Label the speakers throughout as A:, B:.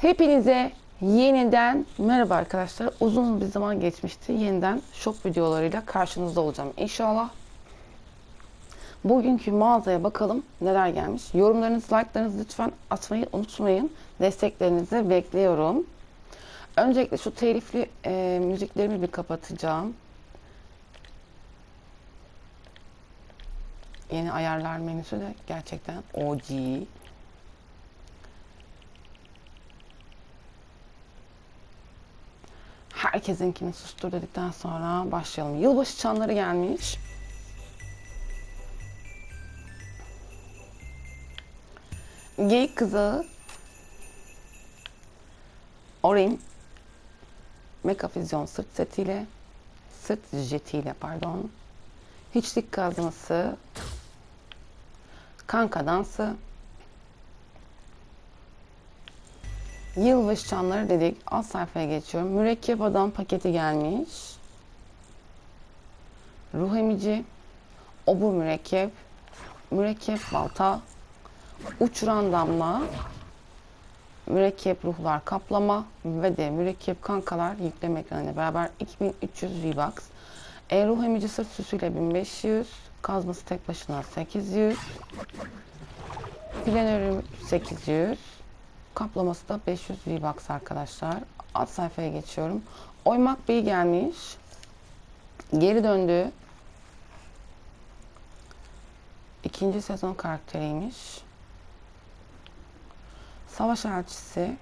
A: Hepinize yeniden merhaba arkadaşlar. Uzun bir zaman geçmişti. Yeniden shop videolarıyla karşınızda olacağım inşallah. Bugünkü mağazaya bakalım neler gelmiş. Yorumlarınızı, like'larınızı lütfen atmayı unutmayın. Desteklerinizi bekliyorum. Öncelikle şu telifli e, müziklerimi bir kapatacağım. Yeni ayarlar menüsü de gerçekten OG. Herkesinkini sustur dedikten sonra başlayalım. Yılbaşı çanları gelmiş. Geyik kızağı Orin Mekafizyon sırt setiyle sırt jetiyle pardon hiçlik kazması kanka dansı Yılbaşı çanları dedik. Alt sayfaya geçiyorum. Mürekkep adam paketi gelmiş. Ruh emici. Obur mürekkep. Mürekkep balta. Uçuran damla. Mürekkep ruhlar kaplama ve de mürekkep kankalar yükleme ekranıyla beraber 2300 V-Bucks. E, ruh emici sırt süsüyle 1500. Kazması tek başına 800. Planörü 800. Kaplaması da 500 V-Bucks arkadaşlar. Alt sayfaya geçiyorum. Oymak Bey gelmiş. Geri döndü. İkinci sezon karakteriymiş. Savaş elçisi.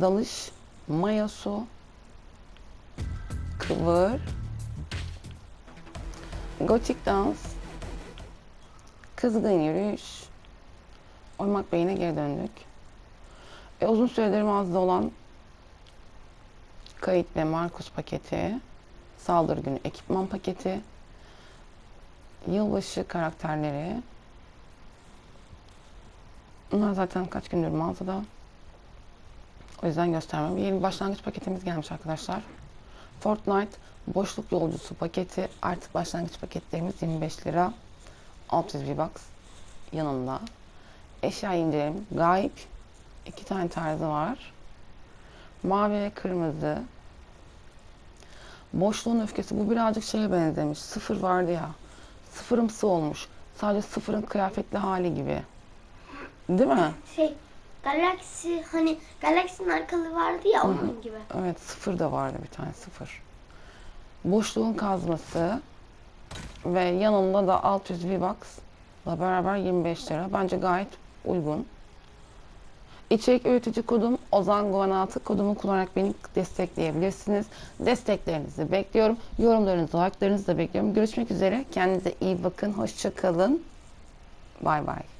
A: Dalış. Mayosu. Kıvır. Gotik dans. Kızgın yürüyüş. Oymak Bey'ine geri döndük. E, uzun süredir mağazada olan kayıt ve Markus paketi, saldırı günü ekipman paketi, yılbaşı karakterleri. Bunlar zaten kaç gündür mağazada. O yüzden göstermem. Yeni başlangıç paketimiz gelmiş arkadaşlar. Fortnite boşluk yolcusu paketi. Artık başlangıç paketlerimiz 25 lira. 600 V-Bucks yanında. Eşya indirim. Gayip İki tane tarzı var. Mavi ve kırmızı. Boşluğun öfkesi. Bu birazcık şeye benzemiş. Sıfır vardı ya. Sıfırımsı olmuş. Sadece sıfırın kıyafetli hali gibi. Değil mi?
B: Şey, Galaxy hani Galaxy'nin arkalı vardı ya onun gibi.
A: Evet sıfır da vardı bir tane sıfır. Boşluğun kazması ve yanında da 600 V-Bucks'la beraber 25 lira. Bence gayet uygun. İçerik üretici kodum Ozan Guvan 6 kodumu kullanarak beni destekleyebilirsiniz. Desteklerinizi bekliyorum. Yorumlarınızı, like'larınızı da bekliyorum. Görüşmek üzere. Kendinize iyi bakın. Hoşça kalın. Bay bay.